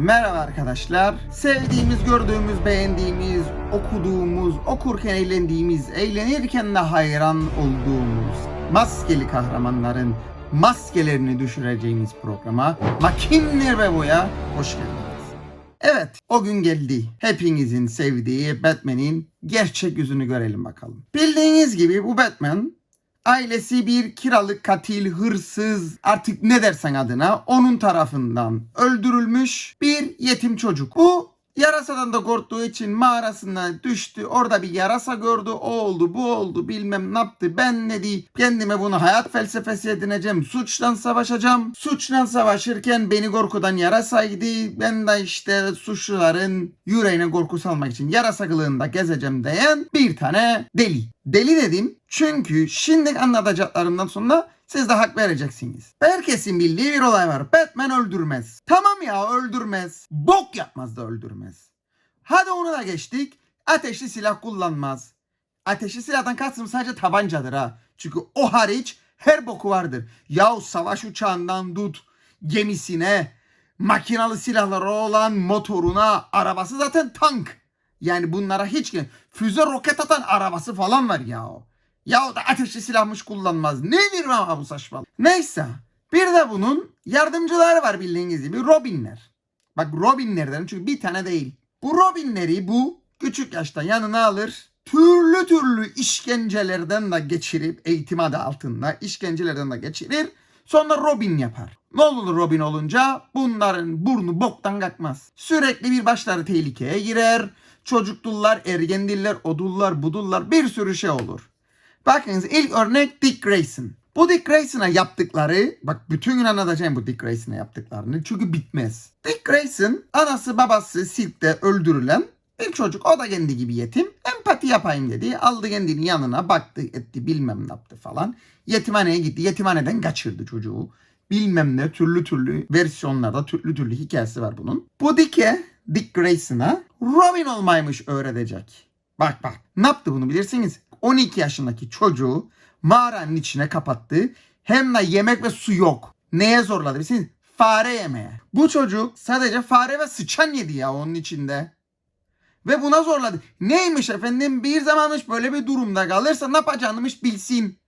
Merhaba arkadaşlar. Sevdiğimiz, gördüğümüz, beğendiğimiz, okuduğumuz, okurken eğlendiğimiz, eğlenirken de hayran olduğumuz maskeli kahramanların maskelerini düşüreceğimiz programa Makinler ve Boya hoş geldiniz. Evet, o gün geldi. Hepinizin sevdiği Batman'in gerçek yüzünü görelim bakalım. Bildiğiniz gibi bu Batman ailesi bir kiralık katil, hırsız, artık ne dersen adına onun tarafından öldürülmüş bir yetim çocuk. Bu yarasadan da korktuğu için mağarasına düştü. Orada bir yarasa gördü. O oldu, bu oldu, bilmem ne yaptı. Ben ne diyeyim? Kendime bunu hayat felsefesi edineceğim. Suçla savaşacağım. Suçla savaşırken beni korkudan yarasaydı. Ben de işte suçluların yüreğine korku salmak için yarasa kılığında gezeceğim diyen bir tane deli. Deli dedim çünkü şimdi anlatacaklarımdan sonra siz de hak vereceksiniz. Herkesin bildiği bir olay var. Batman öldürmez. Tamam ya öldürmez. Bok yapmaz da öldürmez. Hadi onu da geçtik. Ateşli silah kullanmaz. Ateşli silahdan kastım sadece tabancadır ha. Çünkü o hariç her boku vardır. Yahu savaş uçağından tut gemisine, makinalı silahları olan motoruna, arabası zaten tank. Yani bunlara hiç füze roket atan arabası falan var ya. Ya da ateşli silahmış kullanmaz. Nedir ama bu saçmalık? Neyse. Bir de bunun yardımcıları var bildiğiniz gibi Robinler. Bak Robinlerden çünkü bir tane değil. Bu Robinleri bu küçük yaşta yanına alır. Türlü türlü işkencelerden de geçirip eğitim adı altında işkencelerden de geçirir. Sonra Robin yapar. Ne olur Robin olunca bunların burnu boktan kalkmaz. Sürekli bir başları tehlikeye girer. Çocukdullar, ergendiller, odullar, budullar bir sürü şey olur. Bakınız ilk örnek Dick Grayson. Bu Dick Grayson'a yaptıkları, bak bütün gün anlatacağım bu Dick Grayson'a yaptıklarını çünkü bitmez. Dick Grayson anası babası sirkte öldürülen bir çocuk o da kendi gibi yetim. Empati yapayım dedi. Aldı kendini yanına baktı etti bilmem ne yaptı falan. Yetimhaneye gitti. Yetimhaneden kaçırdı çocuğu. Bilmem ne türlü türlü versiyonlarda türlü türlü hikayesi var bunun. Bu Dick'e, Dick Grayson'a Robin olmaymış öğretecek. Bak bak ne yaptı bunu bilirsiniz. 12 yaşındaki çocuğu mağaranın içine kapattı. Hem de yemek ve su yok. Neye zorladı bilirsiniz? Fare yemeye. Bu çocuk sadece fare ve sıçan yedi ya onun içinde. Ve buna zorladı. Neymiş efendim bir zamanmış böyle bir durumda kalırsa ne yapacağınımış bilsin.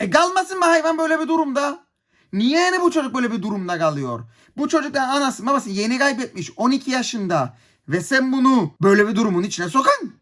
E kalmasın mı hayvan böyle bir durumda? Niye yani bu çocuk böyle bir durumda kalıyor? Bu çocuk da anası babası yeni kaybetmiş 12 yaşında. Ve sen bunu böyle bir durumun içine sokan.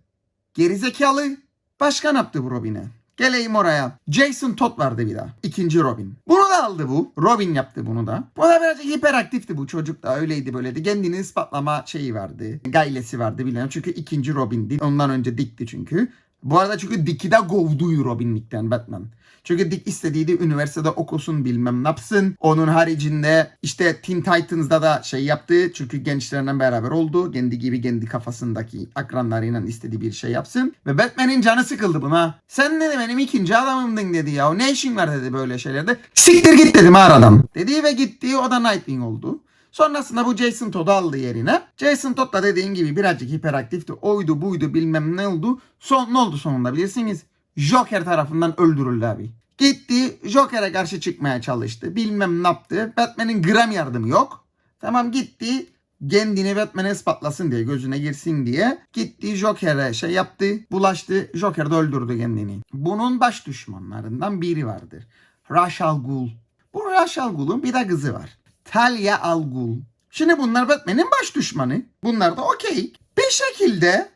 Gerizekalı. Başka ne yaptı bu Robin'e? Geleyim oraya. Jason Todd vardı bir daha. İkinci Robin. Bunu da aldı bu. Robin yaptı bunu da. Bu da birazcık hiperaktifti bu çocuk da öyleydi böyleydi. Kendini ispatlama şeyi vardı. Gaylesi vardı bilmiyorum. Çünkü ikinci Robin'di. Ondan önce Dick'ti çünkü. Bu arada çünkü Dick'i de kovdu Robin'likten Batman. Çünkü Dick istediydi üniversitede okusun bilmem ne yapsın. Onun haricinde işte Teen Titans'da da şey yaptı. Çünkü gençlerle beraber oldu. Kendi gibi kendi kafasındaki akranlarıyla istediği bir şey yapsın. Ve Batman'in canı sıkıldı buna. Sen dedi benim ikinci adamımdın dedi ya. Ne işin var dedi böyle şeylerde. Siktir git dedim mağaradan. Dedi ve gitti. O da Nightwing oldu. Sonrasında bu Jason Todd'u aldı yerine. Jason Todd da dediğin gibi birazcık hiperaktifti. Oydu buydu bilmem ne oldu. Son ne oldu sonunda bilirsiniz? Joker tarafından öldürüldü abi. Gitti Joker'e karşı çıkmaya çalıştı. Bilmem ne yaptı. Batman'in gram yardımı yok. Tamam gitti. Kendini Batman'e ispatlasın diye gözüne girsin diye gitti Joker'e şey yaptı bulaştı Joker de öldürdü kendini. Bunun baş düşmanlarından biri vardır. Ra's al Ghul. Bu Ra's al Ghul'un bir de kızı var. Talia al Ghul. Şimdi bunlar Batman'in baş düşmanı. Bunlar da okey. Bir şekilde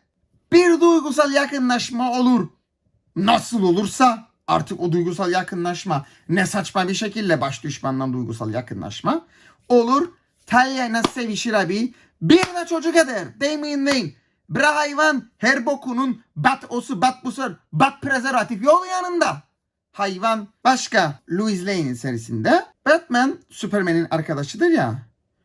bir duygusal yakınlaşma olur. Nasıl olursa artık o duygusal yakınlaşma ne saçma bir şekilde baş düşmanla duygusal yakınlaşma olur. Talya'yla sevişir abi. Bir de çocuk eder. Damien Wayne. Bra hayvan her bokunun bat osu bat busur bat prezervatif yol yanında. Hayvan başka Louis Lane'in serisinde Batman Superman'in arkadaşıdır ya.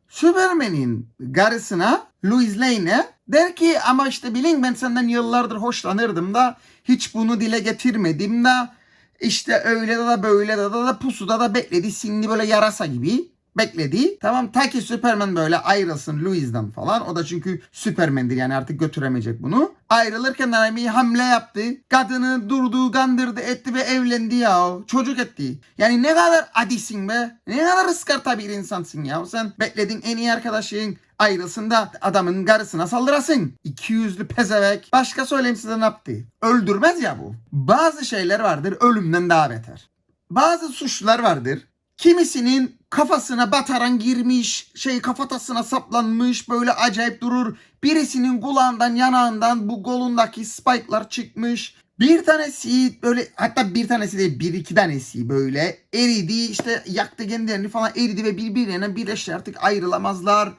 Superman'in karısına Louis Lane'e der ki ama işte bilin ben senden yıllardır hoşlanırdım da hiç bunu dile getirmedim da işte öyle de da böyle de da, da pusuda da bekledi şimdi böyle yarasa gibi bekledi. Tamam ta ki Superman böyle ayrılsın Louis'den falan. O da çünkü Superman'dir yani artık götüremeyecek bunu. Ayrılırken de bir hamle yaptı. Kadını durdu, kandırdı, etti ve evlendi ya. Çocuk etti. Yani ne kadar adisin be. Ne kadar ıskarta bir insansın ya. Sen bekledin en iyi arkadaşın ayrılsın da adamın karısına saldırasın. İki yüzlü pezevek. Başka söyleyeyim size ne yaptı? Öldürmez ya bu. Bazı şeyler vardır ölümden daha beter. Bazı suçlular vardır. Kimisinin kafasına bataran girmiş, şey kafatasına saplanmış böyle acayip durur. Birisinin kulağından yanağından bu kolundaki spike'lar çıkmış. Bir tanesi böyle hatta bir tanesi değil bir iki tanesi böyle eridi işte yaktı kendilerini falan eridi ve birbirlerine birleşti artık ayrılamazlar.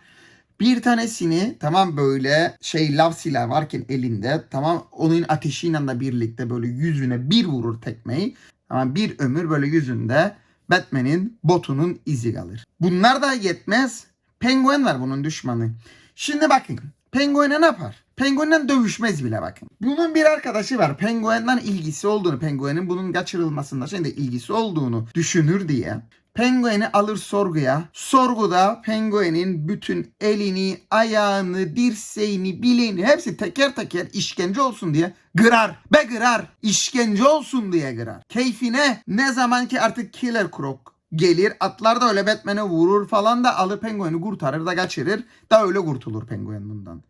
Bir tanesini tamam böyle şey lav silahı varken elinde tamam onun ateşiyle de birlikte böyle yüzüne bir vurur tekmeyi. Ama bir ömür böyle yüzünde Batman'in botunun izi kalır. Bunlar da yetmez. Penguen var bunun düşmanı. Şimdi bakın. Penguen'e ne yapar? Penguen'le dövüşmez bile bakın. Bunun bir arkadaşı var. Penguen'den ilgisi olduğunu, Penguen'in bunun kaçırılmasında şimdi ilgisi olduğunu düşünür diye. Penguen'i alır sorguya. Sorguda Penguen'in bütün elini, ayağını, dirseğini, bileğini hepsi teker teker işkence olsun diye gırar. Be gırar. İşkence olsun diye gırar. Keyfine ne zaman ki artık Killer Croc gelir atlar da öyle Batman'e vurur falan da alır pengueni kurtarır da kaçırır da öyle kurtulur penguen bundan.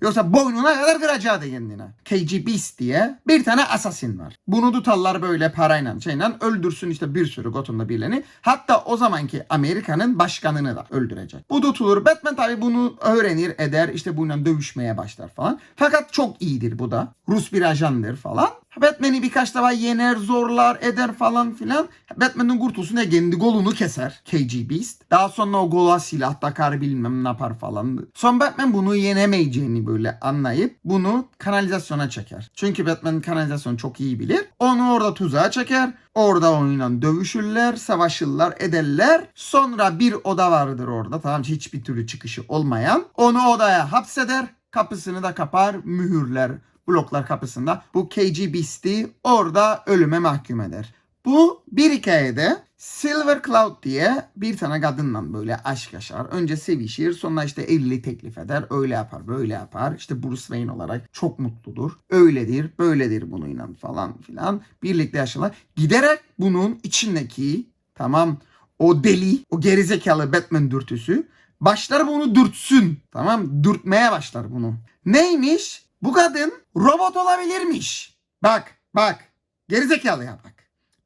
Yoksa boynuna kadar kıracağı da kendine. KG Beast diye bir tane assassin var. Bunu tutarlar böyle parayla şeyle öldürsün işte bir sürü Gotham'da birilerini. Hatta o zamanki Amerika'nın başkanını da öldürecek. Bu tutulur. Batman tabi bunu öğrenir eder işte bununla dövüşmeye başlar falan. Fakat çok iyidir bu da. Rus bir ajandır falan. Batman'i birkaç defa yener, zorlar, eder falan filan. Batman'ın kurtulsun diye kendi golunu keser KG Beast. Daha sonra o gola silah takar bilmem ne yapar falan. Son Batman bunu yenemeyeceğini böyle anlayıp bunu kanalizasyona çeker. Çünkü Batman kanalizasyonu çok iyi bilir. Onu orada tuzağa çeker. Orada onunla dövüşürler, savaşırlar, ederler. Sonra bir oda vardır orada. Tamam hiçbir türlü çıkışı olmayan. Onu odaya hapseder. Kapısını da kapar, mühürler bloklar kapısında bu KG Beast'i orada ölüme mahkum eder. Bu bir hikayede Silver Cloud diye bir tane kadınla böyle aşk yaşar. Önce sevişir sonra işte evliliği teklif eder. Öyle yapar böyle yapar. İşte Bruce Wayne olarak çok mutludur. Öyledir böyledir bununla falan filan. Birlikte yaşarlar. Giderek bunun içindeki tamam o deli o gerizekalı Batman dürtüsü başlar bunu dürtsün. Tamam dürtmeye başlar bunu. Neymiş? Bu kadın robot olabilirmiş. Bak bak gerizekalıya bak.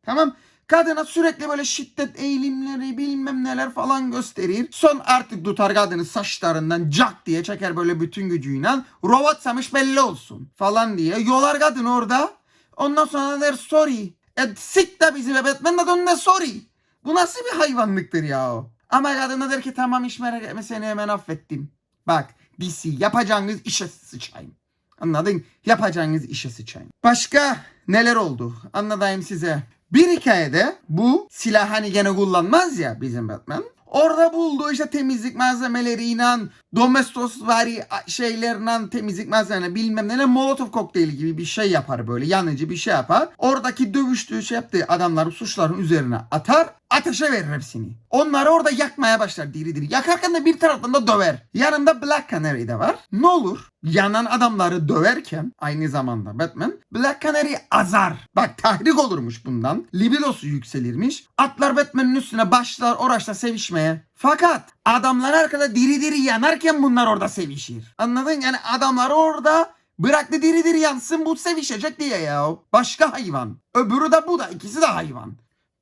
Tamam Kadına sürekli böyle şiddet eğilimleri bilmem neler falan gösterir. Son artık tutar kadını saçlarından cak diye çeker böyle bütün gücüyle. Robotsamış belli olsun falan diye. Yolar kadın orada. Ondan sonra der sorry. E sik de bizi be Batman da dönme sorry. Bu nasıl bir hayvanlıktır ya o. Ama kadın da der ki tamam iş merak etme seni hemen affettim. Bak DC yapacağınız işe sıçayım. Anladın? Yapacağınız işe sıçayım. Başka neler oldu? Anlatayım size. Bir hikayede bu silah hani gene kullanmaz ya bizim Batman. Orada bulduğu işte temizlik malzemeleriyle, domestos vari şeylerle temizlik malzemeleri bilmem ne molotov kokteyli gibi bir şey yapar böyle yanıcı bir şey yapar. Oradaki dövüştüğü şey yaptığı adamları suçların üzerine atar ateşe verir hepsini. Onları orada yakmaya başlar diri diri. Yakarken de bir taraftan da döver. Yanında Black Canary de var. Ne olur? Yanan adamları döverken aynı zamanda Batman Black Canary azar. Bak tahrik olurmuş bundan. Libidosu yükselirmiş. Atlar Batman'ın üstüne başlar oraçta sevişmeye. Fakat adamlar arkada diri diri yanarken bunlar orada sevişir. Anladın? Yani adamlar orada bıraktı diri diri yansın bu sevişecek diye ya. Başka hayvan. Öbürü de bu da ikisi de hayvan.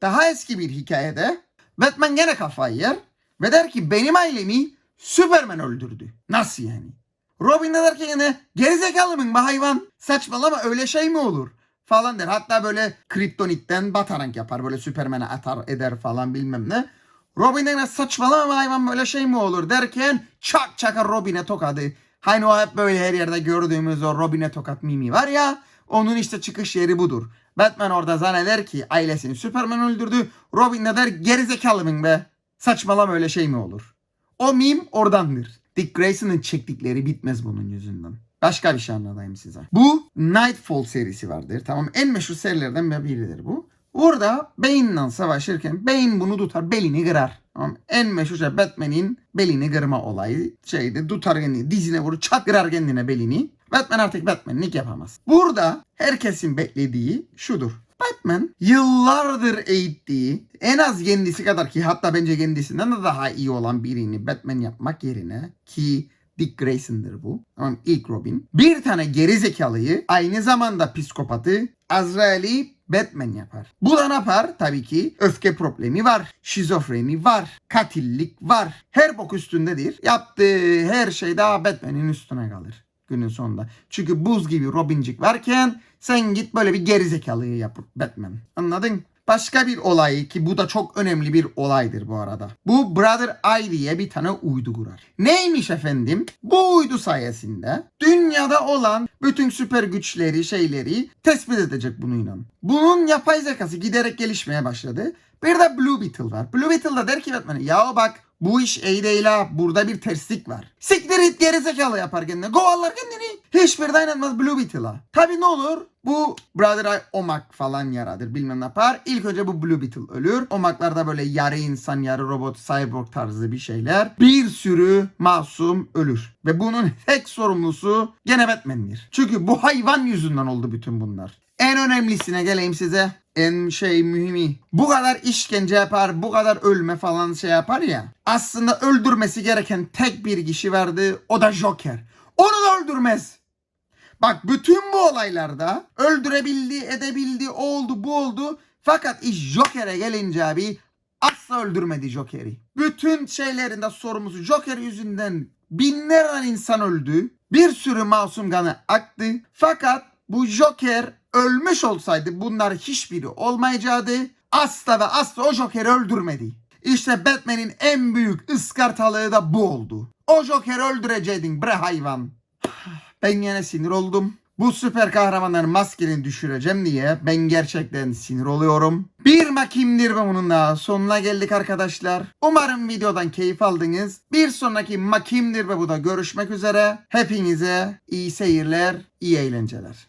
Daha eski bir hikayede Batman gene kafayı yer ve der ki benim ailemi Superman öldürdü. Nasıl yani? Robin de der ki yine gerizekalı be hayvan? Saçmalama öyle şey mi olur? Falan der. Hatta böyle kriptonitten batarank yapar. Böyle Superman'e atar eder falan bilmem ne. Robin de saçmalama hayvan böyle şey mi olur derken çak çakar Robin'e tokadı. Hani o hep böyle her yerde gördüğümüz o Robin'e tokat mimi var ya. Onun işte çıkış yeri budur. Batman orada zanneder ki ailesini Superman öldürdü. Robin de der gerizekalı mısın be? Saçmalama öyle şey mi olur? O meme oradandır. Dick Grayson'ın çektikleri bitmez bunun yüzünden. Başka bir şey anlatayım size. Bu Nightfall serisi vardır. Tamam en meşhur serilerden biridir bu. Orada Bane'le savaşırken Bane bunu tutar belini kırar. En meşhur şey Batman'in belini kırma olayı şeydi. Tutar kendini dizine vurur çat kırar kendine belini. Batman artık Batman'lik yapamaz. Burada herkesin beklediği şudur. Batman yıllardır eğittiği en az kendisi kadar ki hatta bence kendisinden de daha iyi olan birini Batman yapmak yerine ki Dick Grayson'dır bu. Tamam ilk Robin. Bir tane geri zekalıyı aynı zamanda psikopatı Azrail'i Batman yapar. Bu da ne yapar? Tabii ki öfke problemi var. Şizofreni var. Katillik var. Her bok üstündedir. Yaptığı her şey daha Batman'in üstüne kalır günün sonunda. Çünkü buz gibi Robincik varken sen git böyle bir gerizekalıyı yap Batman. Anladın? Başka bir olay ki bu da çok önemli bir olaydır bu arada. Bu Brother Eye diye bir tane uydu kurar. Neymiş efendim? Bu uydu sayesinde dünyada olan bütün süper güçleri şeyleri tespit edecek bununla. Bunun yapay zekası giderek gelişmeye başladı. Bir de Blue Beetle var. Blue Beetle da der ki Batman'e ya bak bu iş iyi değil ha. Burada bir terslik var. Siktir it gerizekalı yapar kendine. Kovallar kendini. Hiçbir dayanamaz Blue Beetle'a. Tabi ne olur? Bu Brother Eye omak falan yaradır. Bilmem ne yapar. İlk önce bu Blue Beetle ölür. Omaklar da böyle yarı insan yarı robot cyborg tarzı bir şeyler. Bir sürü masum ölür. Ve bunun tek sorumlusu gene Batman'dir. Çünkü bu hayvan yüzünden oldu bütün bunlar. En önemlisine geleyim size. En şey mühimi. Bu kadar işkence yapar, bu kadar ölme falan şey yapar ya. Aslında öldürmesi gereken tek bir kişi vardı. O da Joker. Onu da öldürmez. Bak bütün bu olaylarda öldürebildi, edebildi, o oldu, bu oldu. Fakat iş Joker'e gelince abi asla öldürmedi Joker'i. Bütün şeylerinde sorumlusu Joker yüzünden binlerden insan öldü. Bir sürü masum kanı aktı. Fakat bu Joker ölmüş olsaydı bunlar hiçbiri olmayacaktı. Asla ve asla o Joker'i öldürmedi. İşte Batman'in en büyük ıskartalığı da bu oldu. O Joker'i öldüreceydin bre hayvan. Ben yine sinir oldum. Bu süper kahramanların maskeni düşüreceğim diye ben gerçekten sinir oluyorum. Bir makimdir ve bunun da sonuna geldik arkadaşlar. Umarım videodan keyif aldınız. Bir sonraki makimdir ve bu da görüşmek üzere. Hepinize iyi seyirler, iyi eğlenceler.